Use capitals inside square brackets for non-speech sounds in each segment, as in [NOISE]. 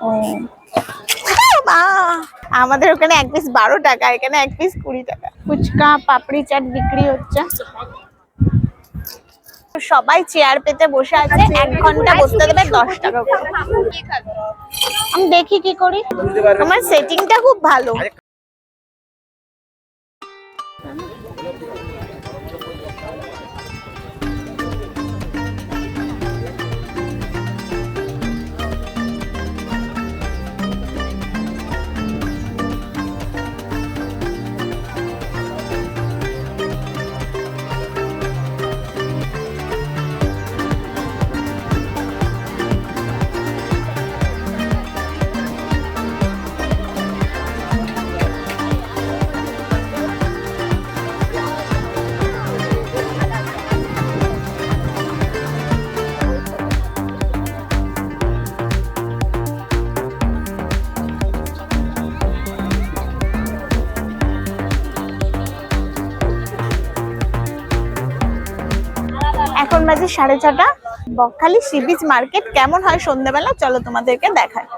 ও। মা আমাদের ওখানে এক পিস বারো টাকা এখানে এক পিস কুড়ি টাকা। ফুচকা পাপড়ি চাট বিক্রি হচ্ছে। সবাই চেয়ার পেতে বসে আছে এক ঘণ্টা বসতে দেবে দশ টাকা করে। আমি দেখি কি করি। আমার সেটিংটা খুব ভালো। বাজে সাড়ে ছটা। বকখালি সি বিচ মার্কেট, কেমন হয় সন্ধ্যেবেলা? চলো তোমাদেরকে দেখায়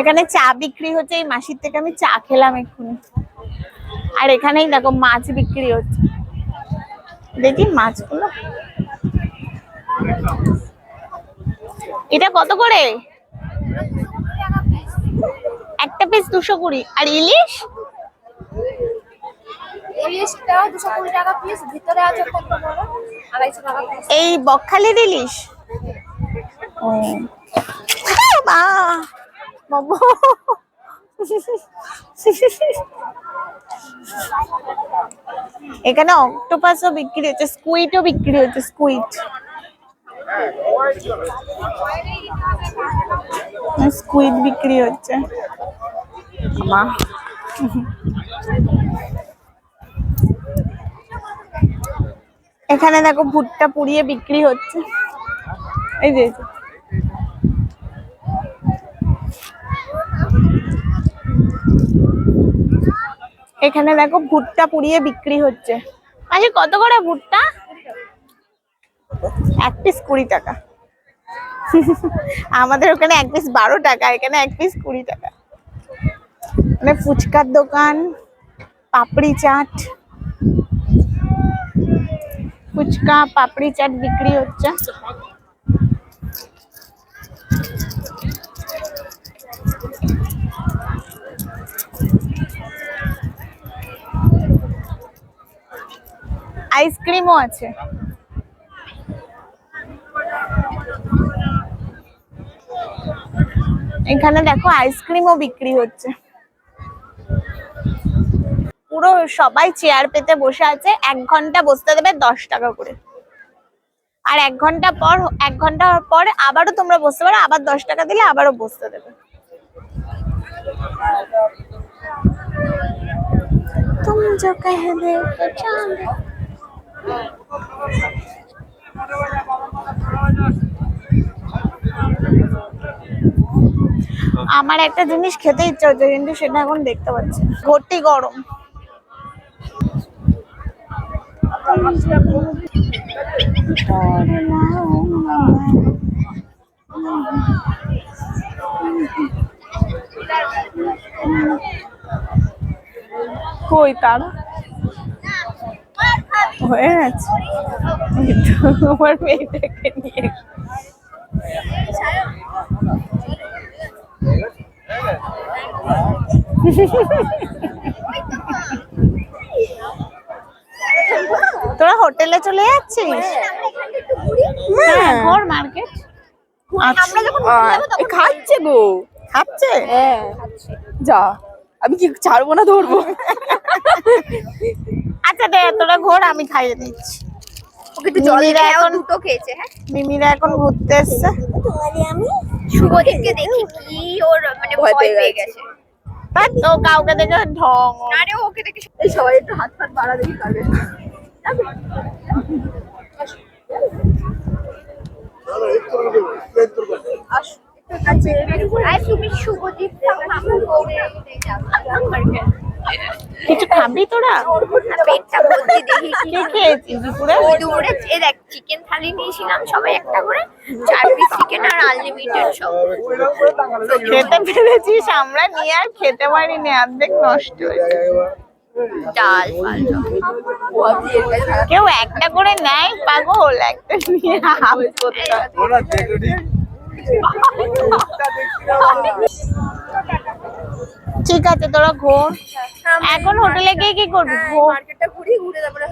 এখানে চা বিক্রি হচ্ছে, এই মাসির থেকে আমি চা খেলাম এক্ষুনি। আর এখানেই দেখো মাছ বিক্রি হচ্ছে। দেখি মাছগুলো। এটা কত করে? একটা পিস দুশো কুড়ি। আর ইলিশ? ইলিশটা দুশো কুড়ি টাকা পিস ভিতরে আছে কত বড়? আড়াইশো টাকা পিস এই বকখালির ইলিশ ও। মা বাবা! এখানে অক্টোপাসও বিক্রি হচ্ছে স্কুইটও বিক্রি হচ্ছে স্কুইট। স্কুইড বিক্রি হচ্ছে। মা। এখানে দেখো ভুট্টা পুড়িয়ে বিক্রি হচ্ছে। এই যে এখানে দেখো ভুট্টা পুড়িয়ে বিক্রি হচ্ছে। আচ্ছা কত করে ভুট্টা? এক পিস কুড়ি টাকা। আমাদের ওখানে এক পিস বারো টাকা এখানে এক পিস কুড়ি টাকা। মানে ফুচকার দোকান পাপড়ি চাট। ফুচকা পাপড়ি চাট বিক্রি হচ্ছে। আইসক্রিমও আছে। এখানে দেখো আইসক্রিমও বিক্রি হচ্ছে। পুরো সবাই চেয়ার পেতে বসে আছে এক ঘন্টা বসতে দেবে দশ টাকা করে আর এক ঘন্টা পর এক ঘন্টা পর আবারও তোমরা বসতে পারো আবার দশ টাকা দিলে আবারও বসতে দেবে तुम जो कह दे तो चांद আমার একটা জিনিস খেতে ইচ্ছা হচ্ছে কিন্তু সেটা এখন দেখতে পাচ্ছি না। ঘটি গরম কই তারা? হয়ে গেছে। আমার মেয়েটাকে নিয়ে। [LAUGHS] হোটেলে চলে যাচ্ছিস? হ্যাঁ। ঘর। মার্কেট। আমরা যখন ঘুরতে যাব তখন খাচ্ছে গো। খাচ্ছে? হ্যাঁ। যা আমি কি ছাড়বো না ধরবো? আচ্ছা দে তোরা ঘোর আমি খাইয়ে দিচ্ছি। মিমিরা এখন- দুটো খেয়েছে হ্যাঁ? মিমিরা এখন ঘুরতে এসছে। শুভদীপকে দেখি কি ওর মানে ভয় পেয়ে গেছে। কাউকে দেখে ঢং। আরে ওকে দেখে সবাই একটু হাত ফাত বাড়া দেখি কিছু খাবি তোরা? পেটটা ভর্তি দেখি কি খেয়েছিস দুপুরে? দুপুরে এ দেখ চিকেন থালি নিয়েছিলাম সবাই একটা করে চার পিস চিকেন আর আনলিমিটেড সব। খেতে পেরেছিস আমরা নিয়ে আর খেতে পারিনি অর্ধেক নষ্ট হয়েছে ডাল কেউ একটা করে নেয় পাগল একটা নিয়ে হয়। ঠিক আছে তোরা ঘোর এখন হোটেলে গিয়ে কি করবি? মার্কেটটা ঘুরি ঘুরে তারপরে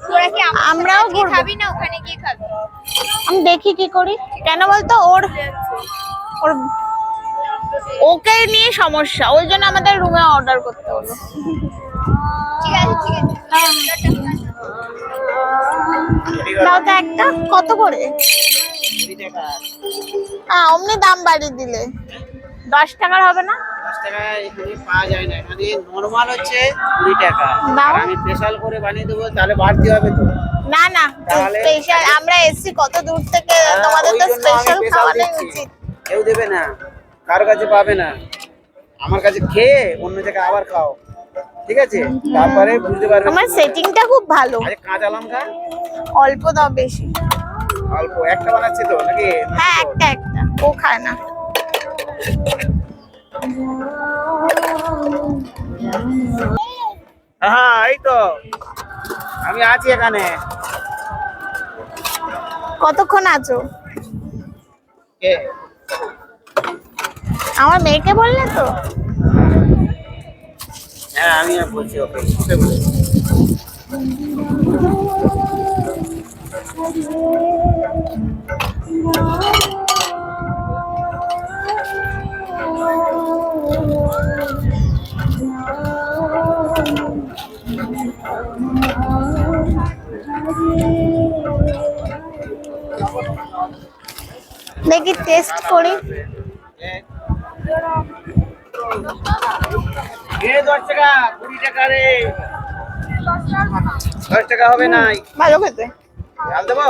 তোরা কি আমরাও খাবি না ওখানে গিয়ে খাবি? আমি দেখি কি করি। কেন বলতো? ওর ওর ওকে নিয়ে সমস্যা ওই জন্য আমাদের রুমে অর্ডার করতে হলো। ঠিক আছে ঠিক আছে তো একটা কত করে? হ্যাঁ অমনি দাম বাড়িয়ে দিলে। দশ টাকার হবে না? দশ টাকা এখানে পাওয়া যায় না এখানে নর্মাল হচ্ছে কুড়ি টাকা। আমি স্পেশাল করে বানিয়ে দেবো তাহলে বাড়তি হবে তো। না না? স্পেশাল আমরা এসছি কত দূর থেকে তোমাদের তো স্পেশাল খাওয়ানোই উচিত। কেউ দেবে না। কারও কাছে পাবে না। আমার কাছে খেয়ে অন্য জায়গায় আবার খাও। ঠিক আছে? তারপরে বুঝতে পারবে। তোমার সেটিংটা খুব ভালো। আরে কাঁচা লঙ্কা? অল্প দাও বেশি। অল্প। একটা বানাচ্ছি তো নাকি হ্যাঁ একটা একটা। ও খায় না। হ্যাঁ এই তো। আমি আছি এখানে। কতক্ষণ আছো? কে? আমার মেয়েকে বললে তো? হ্যাঁ আমি বলছি ওকে। ওকে দেখি টেস্ট করি। এ দশ টাকা? কুড়ি টাকা রে। দশ টাকা হবে নাই। ভালো খেতে ডাল দেবো?